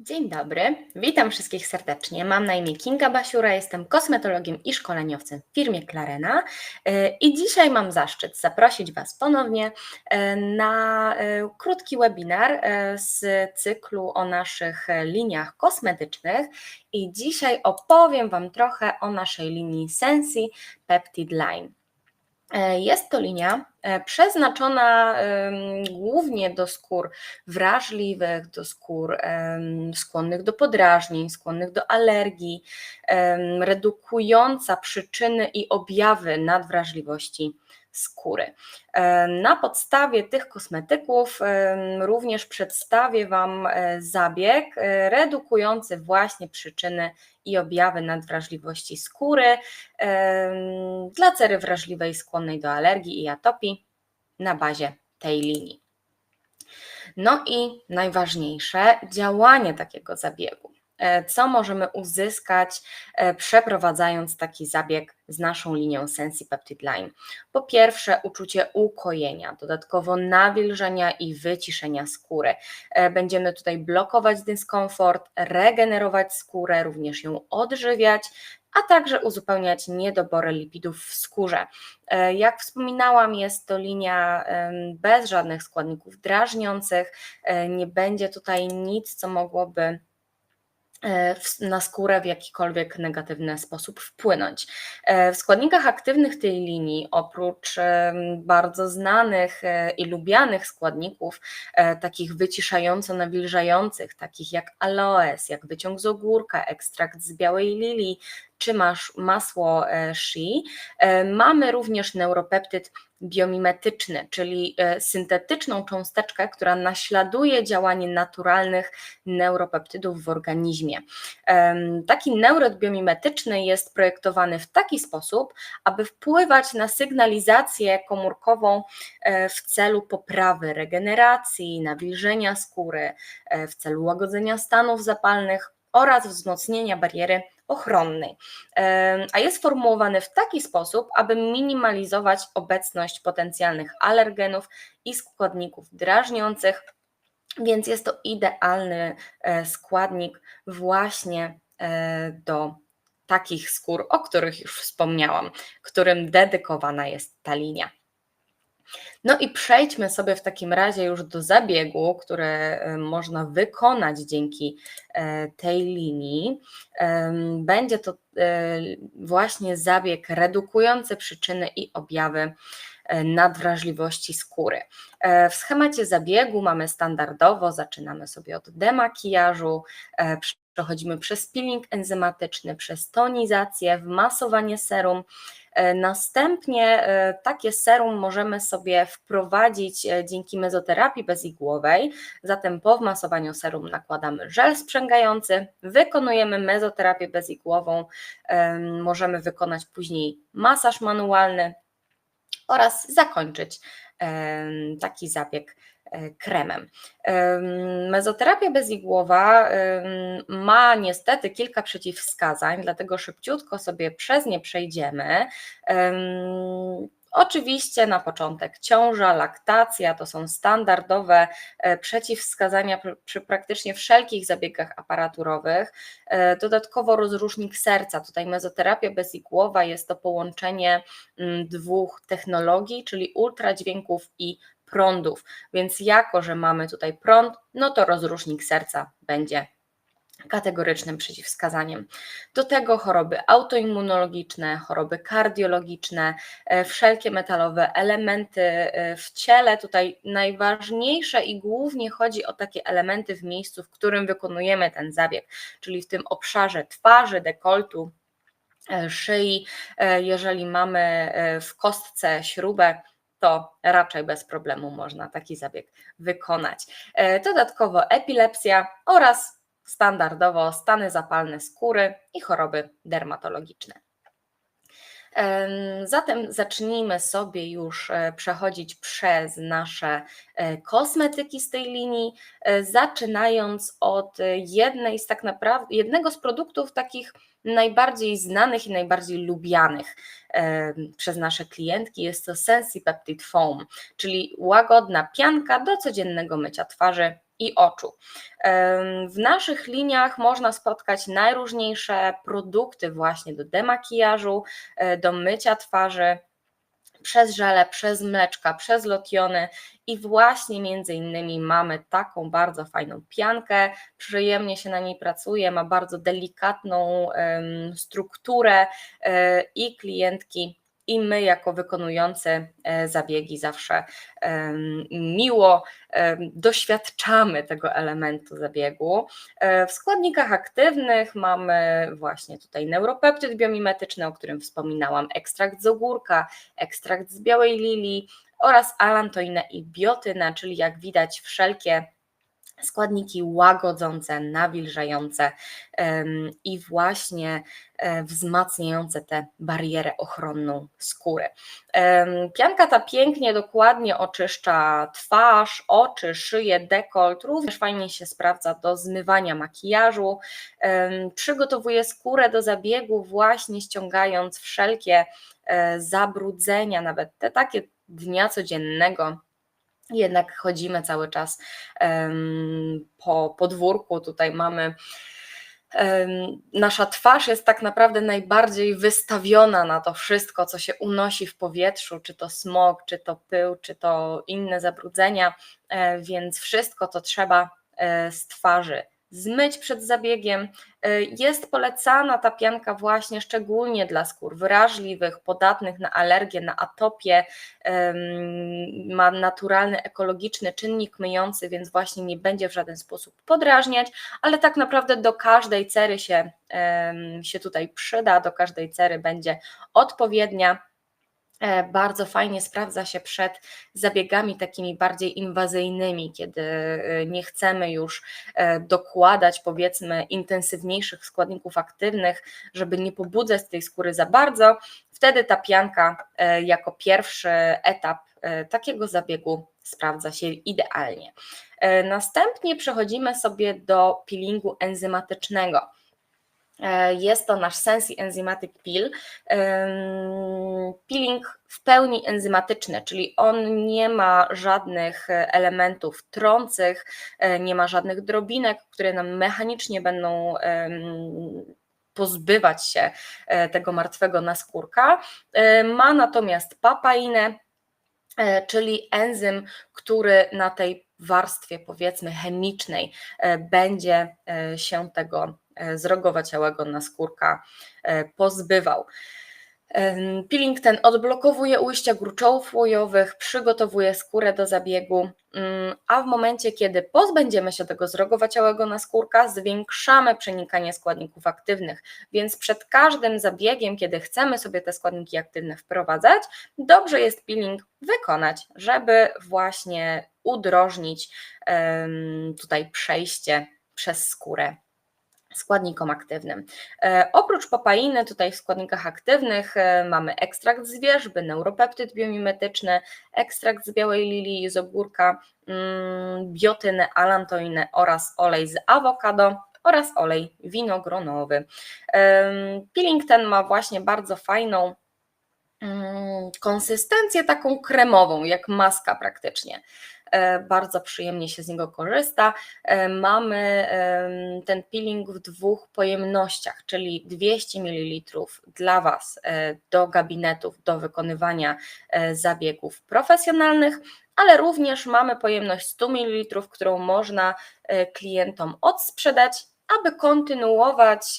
Dzień dobry, witam wszystkich serdecznie. Mam na imię Kinga Basiura, jestem kosmetologiem i szkoleniowcem w firmie Clarena e, i dzisiaj mam zaszczyt zaprosić Was ponownie e, na e, krótki webinar z cyklu o naszych liniach kosmetycznych i dzisiaj opowiem Wam trochę o naszej linii Sensi Peptide Line. E, jest to linia e, przeznaczona głównie do skór wrażliwych, do skór skłonnych do podrażnień, skłonnych do alergii, redukująca przyczyny i objawy nadwrażliwości skóry. Na podstawie tych kosmetyków również przedstawię Wam e, zabieg e, redukujący właśnie przyczyny i objawy nadwrażliwości skóry dla cery wrażliwej skłonnej do alergii i atopii na bazie tej linii. No i najważniejsze, działanie takiego zabiegu. E, co możemy uzyskać e, przeprowadzając taki zabieg z naszą linią Sensi Peptide Line. Po pierwsze uczucie ukojenia, dodatkowo nawilżenia i wyciszenia skóry. E, będziemy tutaj blokować dyskomfort, regenerować skórę, również ją odżywiać, a także uzupełniać niedobory lipidów w skórze. Jak wspominałam, jest to linia bez żadnych składników drażniących, nie będzie tutaj nic, co mogłoby na skórę w jakikolwiek negatywny sposób wpłynąć. E, w składnikach aktywnych tej linii, oprócz bardzo znanych e, i lubianych składników, takich wyciszająco nawilżających, takich jak aloes, jak wyciąg z ogórka, ekstrakt z białej lilii, czy masz masło shea, mamy również neuropeptyd biomimetyczny, czyli e, syntetyczną cząsteczkę, która naśladuje działanie naturalnych neuropeptydów w organizmie. Taki neurot biomimetyczny jest projektowany w taki sposób, aby wpływać na sygnalizację komórkową e, w celu poprawy regeneracji, nawilżenia skóry, e, w celu łagodzenia stanów zapalnych oraz wzmocnienia bariery ochronnej, a jest formułowany w taki sposób, aby minimalizować obecność potencjalnych alergenów i składników drażniących, więc jest to idealny e, składnik właśnie e, do takich skór, o których już wspomniałam, którym dedykowana jest ta linia. No i przejdźmy sobie w takim razie już do zabiegu, który e, można wykonać dzięki e, tej linii. Będzie to e, właśnie zabieg redukujący przyczyny i objawy nadwrażliwości skóry. W schemacie zabiegu mamy standardowo, zaczynamy sobie od demakijażu, przechodzimy przez peeling enzymatyczny, przez tonizację, wmasowanie serum, E, następnie e, takie serum możemy sobie wprowadzić e, dzięki mezoterapii bezigłowej. Zatem po wmasowaniu serum nakładamy żel sprzęgający, wykonujemy mezoterapię bezigłową, możemy wykonać później masaż manualny oraz zakończyć taki zabieg kremem. Mezoterapia bezigłowa ma niestety kilka przeciwwskazań, dlatego szybciutko sobie przez nie przejdziemy. Oczywiście na początek ciąża, laktacja to są standardowe e, przeciwwskazania przy praktycznie wszelkich zabiegach aparaturowych. E, dodatkowo rozrusznik serca, tutaj mezoterapia bezigłowa jest to połączenie dwóch technologii, czyli ultradźwięków i prądów. Więc jako, że mamy tutaj prąd, no to rozrusznik serca będzie kategorycznym przeciwwskazaniem. Do tego choroby autoimmunologiczne, choroby kardiologiczne, e, wszelkie metalowe elementy e, w ciele. Tutaj najważniejsze i głównie chodzi o takie elementy w miejscu, w którym wykonujemy ten zabieg, czyli w tym obszarze twarzy, dekoltu, e, szyi. Jeżeli mamy w kostce śrubę, to raczej bez problemu można taki zabieg wykonać. E, dodatkowo epilepsja oraz standardowo stany zapalne skóry i choroby dermatologiczne. Zatem zacznijmy sobie już e, przechodzić przez nasze e, kosmetyki z tej linii, zaczynając od jednej z tak naprawdę, jednego z produktów takich najbardziej znanych i najbardziej lubianych przez nasze klientki jest to Sensi Peptide Foam, czyli łagodna pianka do codziennego mycia twarzy i oczu. W naszych liniach można spotkać najróżniejsze produkty właśnie do demakijażu, e, do mycia twarzy, przez żele, przez mleczka, przez lotiony i właśnie między innymi mamy taką bardzo fajną piankę, przyjemnie się na niej pracuje, ma bardzo delikatną strukturę um, i klientki i my, jako wykonujący e, zabiegi, zawsze miło doświadczamy tego elementu zabiegu. E, w składnikach aktywnych mamy właśnie tutaj neuropeptyd biomimetyczny, o którym wspominałam, ekstrakt z ogórka, ekstrakt z białej lilii oraz alantoinę i biotynę, czyli jak widać wszelkie składniki łagodzące, nawilżające i właśnie e, wzmacniające tę barierę ochronną skóry. Pianka ta pięknie, dokładnie oczyszcza twarz, oczy, szyję, dekolt, również fajnie się sprawdza do zmywania makijażu, przygotowuje skórę do zabiegu właśnie ściągając wszelkie e, zabrudzenia, nawet te takie dnia codziennego, jednak chodzimy cały czas po podwórku. Tutaj mamy nasza twarz jest tak naprawdę najbardziej wystawiona na to wszystko, co się unosi w powietrzu, czy to smog, czy to pył, czy to inne zabrudzenia, e, więc wszystko to trzeba e, z twarzy zmyć przed zabiegiem. E, jest polecana ta pianka właśnie szczególnie dla skór wrażliwych, podatnych na alergię, na atopię. Ma naturalny, ekologiczny czynnik myjący, więc właśnie nie będzie w żaden sposób podrażniać, ale tak naprawdę do każdej cery się, się tutaj przyda, do każdej cery będzie odpowiednia. E, bardzo fajnie sprawdza się przed zabiegami takimi bardziej inwazyjnymi, kiedy e, nie chcemy już e, dokładać powiedzmy intensywniejszych składników aktywnych, żeby nie pobudzać tej skóry za bardzo. Wtedy ta pianka jako pierwszy etap takiego zabiegu sprawdza się idealnie. Następnie przechodzimy sobie do peelingu enzymatycznego. E, jest to nasz Sensi Enzymatic Peel. Peeling w pełni enzymatyczny, czyli on nie ma żadnych elementów trących, e, nie ma żadnych drobinek, które nam mechanicznie będą pozbywać się e, tego martwego naskórka. Ma natomiast papainę, czyli enzym, który na tej warstwie powiedzmy chemicznej będzie się tego E, zrogowaciałego naskórka e, pozbywał. Peeling ten odblokowuje ujścia gruczołów łojowych, przygotowuje skórę do zabiegu, mm, a w momencie, kiedy pozbędziemy się tego zrogowaciałego naskórka, zwiększamy przenikanie składników aktywnych, więc przed każdym zabiegiem, kiedy chcemy sobie te składniki aktywne wprowadzać, dobrze jest peeling wykonać, żeby właśnie udrożnić tutaj przejście przez skórę składnikom aktywnym. E, oprócz papainy, tutaj w składnikach aktywnych e, mamy ekstrakt z wierzby, neuropeptyd biomimetyczny, ekstrakt z białej lilii, z ogórka, mm, biotynę, alantoinę oraz olej z awokado oraz olej winogronowy. E, peeling ten ma właśnie bardzo fajną mm, konsystencję taką kremową, jak maska praktycznie. E, bardzo przyjemnie się z niego korzysta. E, mamy ten peeling w dwóch pojemnościach, czyli 200 ml dla Was e, do gabinetów, do wykonywania zabiegów profesjonalnych, ale również mamy pojemność 100 ml, którą można klientom odsprzedać aby kontynuować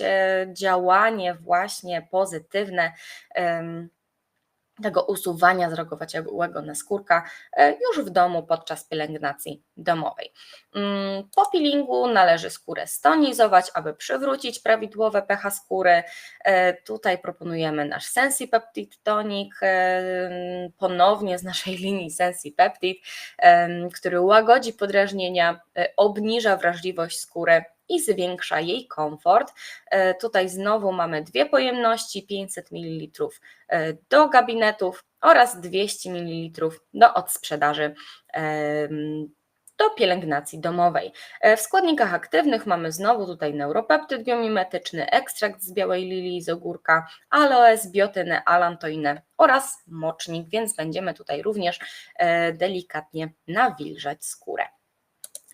działanie właśnie pozytywne tego usuwania zrogowaciałego naskórka e, już w domu podczas pielęgnacji domowej. Mm, po peelingu należy skórę stonizować, aby przywrócić prawidłowe pH skóry. E, tutaj proponujemy nasz Sensi Peptid Tonic, e, ponownie z naszej linii Sensi Peptid, który łagodzi podrażnienia, obniża wrażliwość skóry i zwiększa jej komfort. E, tutaj znowu mamy dwie pojemności, 500 ml e, do gabinetów oraz 200 ml do odsprzedaży do pielęgnacji domowej. E, w składnikach aktywnych mamy znowu tutaj neuropeptyd biomimetyczny, ekstrakt z białej lilii, z ogórka, aloes, biotynę, alantoinę oraz mocznik, więc będziemy tutaj również delikatnie nawilżać skórę.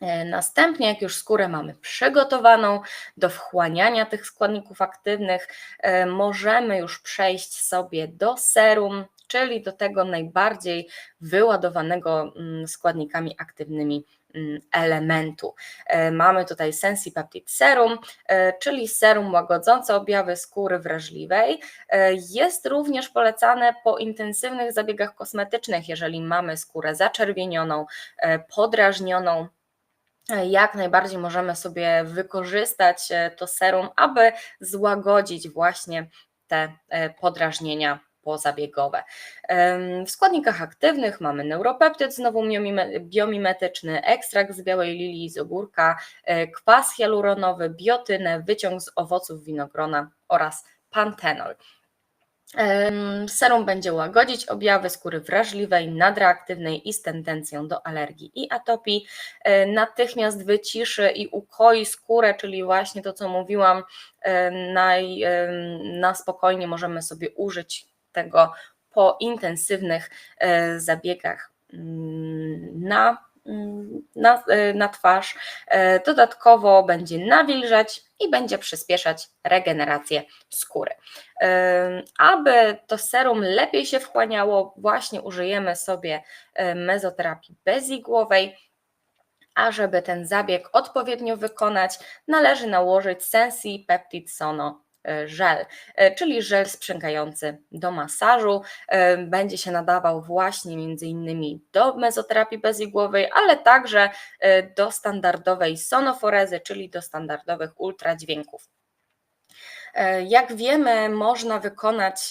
E, następnie, jak już skórę mamy przygotowaną do wchłaniania tych składników aktywnych, e, możemy już przejść sobie do serum, czyli do tego najbardziej wyładowanego mm, składnikami aktywnymi mm, elementu. E, mamy tutaj Sensipeptide Serum, czyli serum łagodzące objawy skóry wrażliwej. Jest również polecane po intensywnych zabiegach kosmetycznych, jeżeli mamy skórę zaczerwienioną, podrażnioną, jak najbardziej możemy sobie wykorzystać e, to serum, aby złagodzić właśnie te e, podrażnienia pozabiegowe. W składnikach aktywnych mamy neuropeptyd znowu biomimetyczny, ekstrakt z białej lilii z ogórka, e, kwas hialuronowy, biotynę, wyciąg z owoców winogrona oraz pantenol. Serum będzie łagodzić objawy skóry wrażliwej, nadreaktywnej i z tendencją do alergii i atopii. Natychmiast wyciszy i ukoi skórę, czyli właśnie to, co mówiłam, na, na spokojnie możemy sobie użyć tego po intensywnych e, zabiegach mm, na na, e, na twarz. E, dodatkowo będzie nawilżać i będzie przyspieszać regenerację skóry. E, aby to serum lepiej się wchłaniało, właśnie użyjemy sobie mezoterapii bezigłowej. A żeby ten zabieg odpowiednio wykonać, należy nałożyć Sensi Peptid Sono żel, e, czyli żel sprzęgający do masażu. E, będzie się nadawał właśnie między innymi do mezoterapii bezigłowej, ale także do standardowej sonoforezy, czyli do standardowych ultradźwięków. Jak wiemy, można wykonać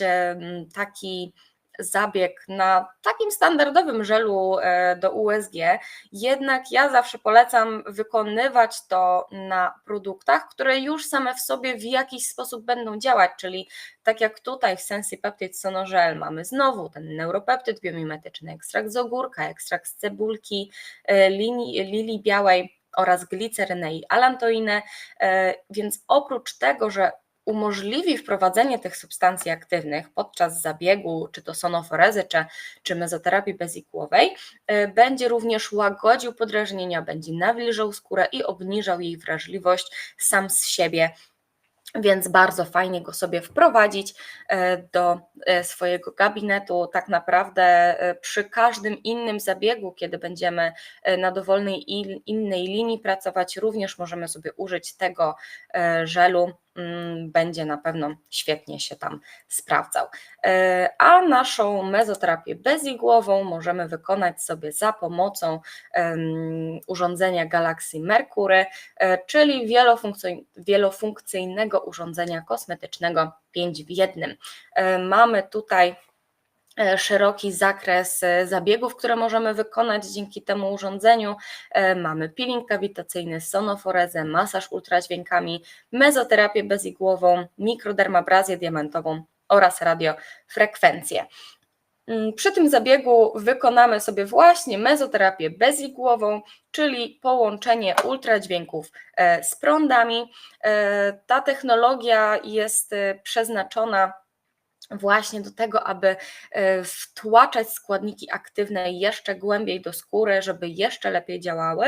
taki zabieg na takim standardowym żelu e, do USG, jednak ja zawsze polecam wykonywać to na produktach, które już same w sobie w jakiś sposób będą działać, czyli tak jak tutaj w Sensipeptid Sonożel mamy znowu ten neuropeptyd biomimetyczny, ekstrakt z ogórka, ekstrakt z cebulki, e, linii, lilii białej, oraz glicerynę i alantoinę, e, więc oprócz tego, że umożliwi wprowadzenie tych substancji aktywnych podczas zabiegu, czy to sonoforezy, czy, czy mezoterapii bezikłowej, y, będzie również łagodził podrażnienia, będzie nawilżał skórę i obniżał jej wrażliwość sam z siebie więc bardzo fajnie go sobie wprowadzić e, do e, swojego gabinetu. Tak naprawdę przy każdym innym zabiegu, kiedy będziemy na dowolnej innej linii pracować, również możemy sobie użyć tego żelu będzie na pewno świetnie się tam sprawdzał. E, a naszą mezoterapię bezigłową możemy wykonać sobie za pomocą urządzenia Galaxy Mercury, e, czyli wielofunkcyjnego urządzenia kosmetycznego 5 w jednym. E, mamy tutaj szeroki zakres e, zabiegów, które możemy wykonać dzięki temu urządzeniu. E, mamy peeling kawitacyjny, sonoforezę, masaż ultradźwiękami, mezoterapię bezigłową, mikrodermabrazję diamentową oraz radiofrekwencję. Mm, przy tym zabiegu wykonamy sobie właśnie mezoterapię bezigłową, czyli połączenie ultradźwięków z prądami. Ta technologia jest przeznaczona właśnie do tego, aby e, wtłaczać składniki aktywne jeszcze głębiej do skóry, żeby jeszcze lepiej działały.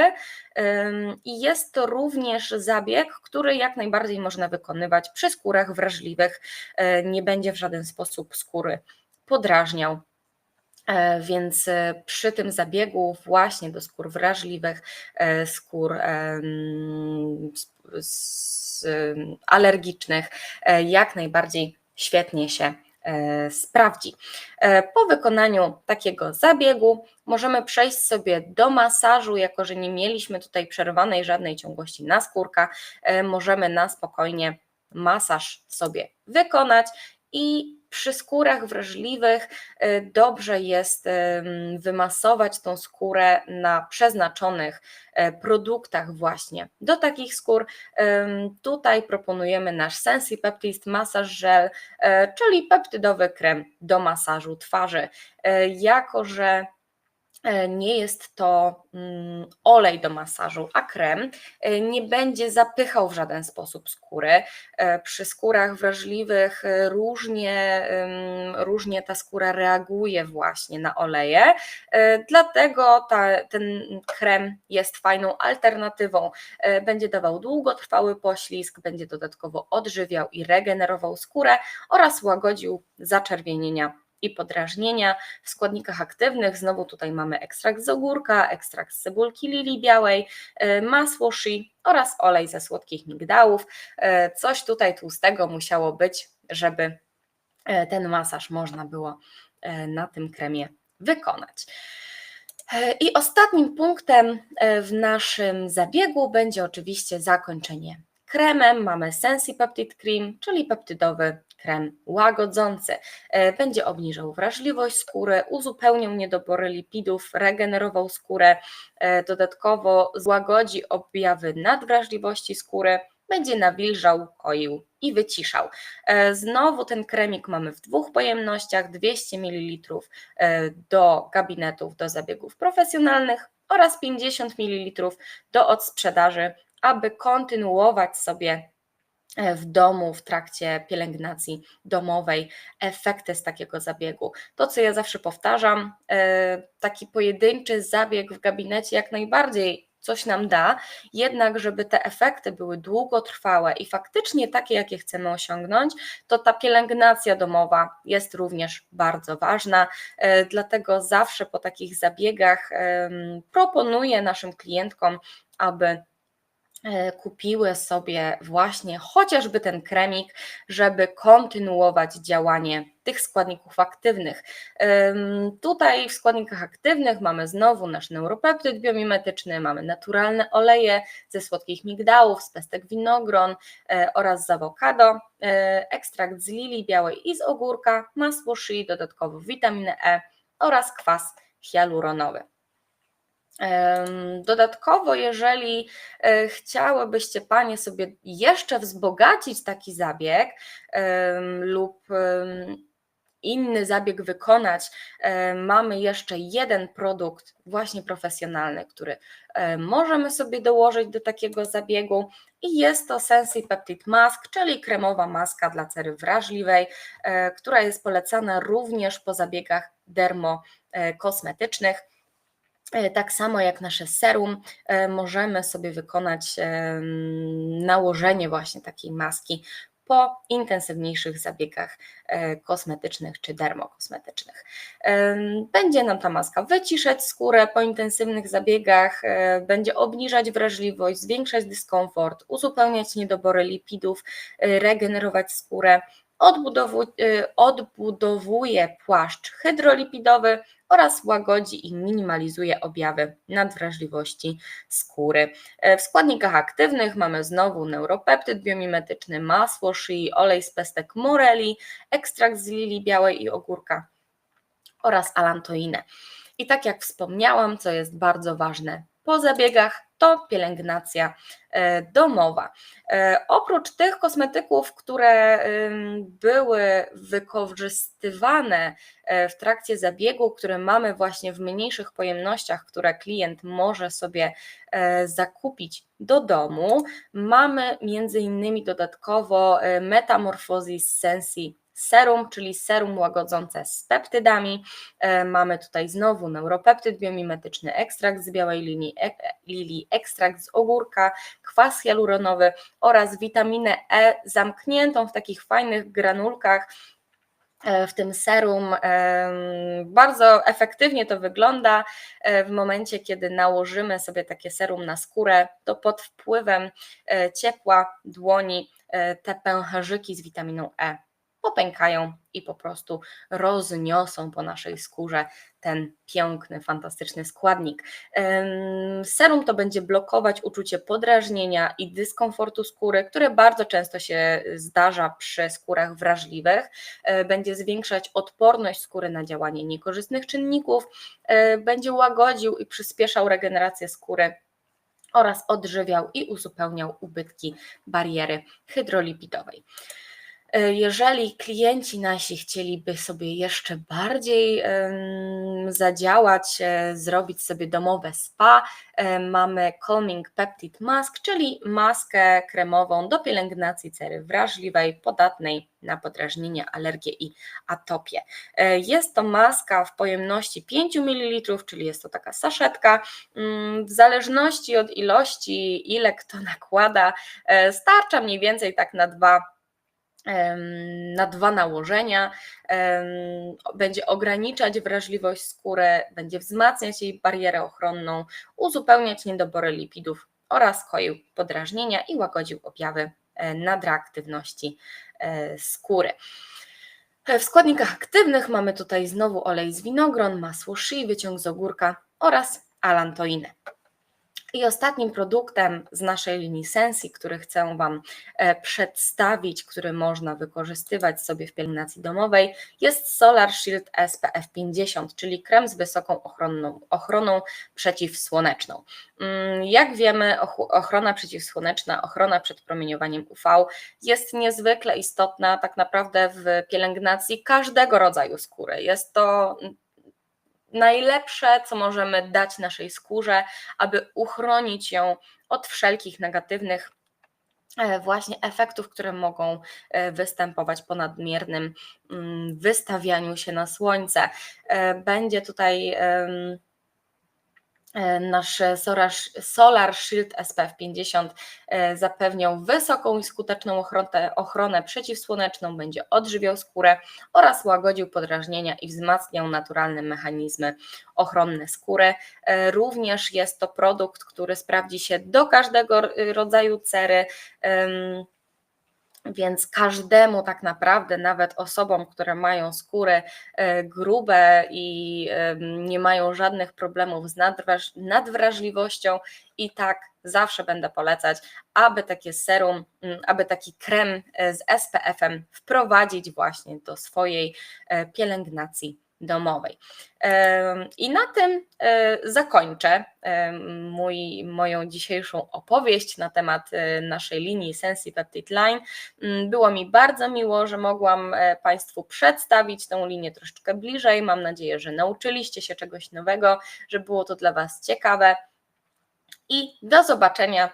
I jest to również zabieg, który jak najbardziej można wykonywać przy skórach wrażliwych. E, nie będzie w żaden sposób skóry podrażniał. E, więc przy tym zabiegu, właśnie do skór wrażliwych, skór alergicznych, jak najbardziej świetnie się sprawdzi. E, po wykonaniu takiego zabiegu możemy przejść sobie do masażu, jako że nie mieliśmy tutaj przerwanej żadnej ciągłości na skórka, e, możemy na spokojnie masaż sobie wykonać i przy skórach wrażliwych y, dobrze jest wymasować tą skórę na przeznaczonych e, produktach właśnie do takich skór. Tutaj proponujemy nasz Sensi Peptist Massage Gel, czyli peptydowy krem do masażu twarzy. Jako, że nie jest to mm, olej do masażu, a krem e, nie będzie zapychał w żaden sposób skóry. E, przy skórach wrażliwych różnie, różnie ta skóra reaguje właśnie na oleje, dlatego ta, ten krem jest fajną alternatywą. Będzie dawał długotrwały poślizg, będzie dodatkowo odżywiał i regenerował skórę oraz łagodził zaczerwienienia i podrażnienia. W składnikach aktywnych znowu tutaj mamy ekstrakt z ogórka, ekstrakt z cebulki lilii białej, e, masło shea oraz olej ze słodkich migdałów. E, coś tutaj tłustego musiało być, żeby e, ten masaż można było na tym kremie wykonać. I ostatnim punktem w naszym zabiegu będzie oczywiście zakończenie kremem. Mamy Sensi Peptid Cream, czyli peptydowy krem łagodzący. E, będzie obniżał wrażliwość skóry, uzupełniał niedobory lipidów, regenerował skórę, e, dodatkowo złagodzi objawy nadwrażliwości skóry, będzie nawilżał, koił i wyciszał. E, znowu ten kremik mamy w dwóch pojemnościach, 200 ml do gabinetów, do zabiegów profesjonalnych oraz 50 ml do odsprzedaży, aby kontynuować sobie w domu w trakcie pielęgnacji domowej, efekty z takiego zabiegu. To, co ja zawsze powtarzam, e, taki pojedynczy zabieg w gabinecie jak najbardziej coś nam da, jednak żeby te efekty były długotrwałe i faktycznie takie, jakie chcemy osiągnąć, to ta pielęgnacja domowa jest również bardzo ważna. E, dlatego zawsze po takich zabiegach proponuję naszym klientkom, aby E, kupiły sobie właśnie chociażby ten kremik, żeby kontynuować działanie tych składników aktywnych. Tutaj w składnikach aktywnych mamy znowu nasz neuropeptyd biomimetyczny, mamy naturalne oleje ze słodkich migdałów, z pestek winogron e, oraz z awokado, e, ekstrakt z lilii białej i z ogórka, masło szyi, dodatkowo witaminę E oraz kwas hialuronowy. Dodatkowo, jeżeli e, chciałybyście Panie sobie jeszcze wzbogacić taki zabieg lub inny zabieg wykonać, mamy jeszcze jeden produkt właśnie profesjonalny, który e, możemy sobie dołożyć do takiego zabiegu i jest to Sensi Peptid Mask, czyli kremowa maska dla cery wrażliwej, e, która jest polecana również po zabiegach dermokosmetycznych. E, tak samo jak nasze serum, e, możemy sobie wykonać nałożenie właśnie takiej maski po intensywniejszych zabiegach e, kosmetycznych czy dermokosmetycznych. Będzie nam ta maska wyciszać skórę po intensywnych zabiegach, będzie obniżać wrażliwość, zwiększać dyskomfort, uzupełniać niedobory lipidów, regenerować skórę, odbudowuje płaszcz hydrolipidowy, oraz łagodzi i minimalizuje objawy nadwrażliwości skóry. E, w składnikach aktywnych mamy znowu neuropeptyd biomimetyczny, masło szyi, olej z pestek moreli, ekstrakt z lilii białej i ogórka oraz alantoinę. I tak jak wspomniałam, co jest bardzo ważne po zabiegach, to pielęgnacja e, domowa. E, oprócz tych kosmetyków, które były wykorzystywane e, w trakcie zabiegu, które mamy właśnie w mniejszych pojemnościach, które klient może sobie zakupić do domu, mamy między innymi dodatkowo Metamorphosis Sensi serum, czyli serum łagodzące z peptydami. E, mamy tutaj znowu neuropeptyd biomimetyczny, ekstrakt z białej linii, e, lilii, ekstrakt z ogórka, kwas hialuronowy oraz witaminę E zamkniętą w takich fajnych granulkach, e, w tym serum. Bardzo efektywnie to wygląda w momencie, kiedy nałożymy sobie takie serum na skórę, to pod wpływem ciepła dłoni te pęcherzyki z witaminą E popękają i po prostu rozniosą po naszej skórze ten piękny, fantastyczny składnik. Serum to będzie blokować uczucie podrażnienia i dyskomfortu skóry, które bardzo często się zdarza przy skórach wrażliwych. E, będzie zwiększać odporność skóry na działanie niekorzystnych czynników, e, będzie łagodził i przyspieszał regenerację skóry oraz odżywiał i uzupełniał ubytki bariery hydrolipidowej. E, Jeżeli klienci nasi chcieliby sobie jeszcze bardziej zadziałać, e, zrobić sobie domowe spa, e, mamy Calming Peptide Mask, czyli maskę kremową do pielęgnacji cery wrażliwej, podatnej na podrażnienia, alergie i atopię. Jest to maska w pojemności 5 ml, czyli jest to taka saszetka. Mm, W zależności od ilości, ile kto nakłada, starcza mniej więcej tak na dwa na dwa nałożenia, będzie ograniczać wrażliwość skóry, będzie wzmacniać jej barierę ochronną, uzupełniać niedobory lipidów oraz koił podrażnienia i łagodził objawy e, nadreaktywności e, skóry. E, W składnikach aktywnych mamy tutaj znowu olej z winogron, masło shea, wyciąg z ogórka oraz alantoinę. I ostatnim produktem z naszej linii Sensi, który chcę Wam e, przedstawić, który można wykorzystywać sobie w pielęgnacji domowej, jest Solar Shield SPF 50, czyli krem z wysoką ochronną, ochroną przeciwsłoneczną. Mm, Jak wiemy, och- ochrona przeciwsłoneczna, ochrona przed promieniowaniem UV jest niezwykle istotna tak naprawdę w pielęgnacji każdego rodzaju skóry. Jest to najlepsze, co możemy dać naszej skórze, aby uchronić ją od wszelkich negatywnych e, właśnie efektów, które mogą e, występować po nadmiernym mm, wystawianiu się na słońce. E, Będzie tutaj nasz Solar, Shield SPF 50 e, zapewniał wysoką i skuteczną ochronę, ochronę przeciwsłoneczną, będzie odżywiał skórę oraz łagodził podrażnienia i wzmacniał naturalne mechanizmy ochronne skóry. E, Również jest to produkt, który sprawdzi się do każdego rodzaju cery. Więc każdemu tak naprawdę, nawet osobom, które mają skóry e, grube i em, nie mają żadnych problemów z nadwraż- nadwrażliwością, i tak zawsze będę polecać, aby takie serum, mm, aby taki krem e, z SPF-em wprowadzić właśnie do swojej e, pielęgnacji domowej. I na tym e, zakończę mój, moją dzisiejszą opowieść na temat e, naszej linii Sensi Peptide Line. Mm, Było mi bardzo miło, że mogłam e, Państwu przedstawić tę linię troszeczkę bliżej. Mam nadzieję, że nauczyliście się czegoś nowego, że było to dla Was ciekawe. I do zobaczenia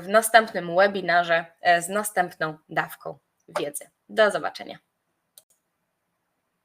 w następnym webinarze z następną dawką wiedzy. Do zobaczenia.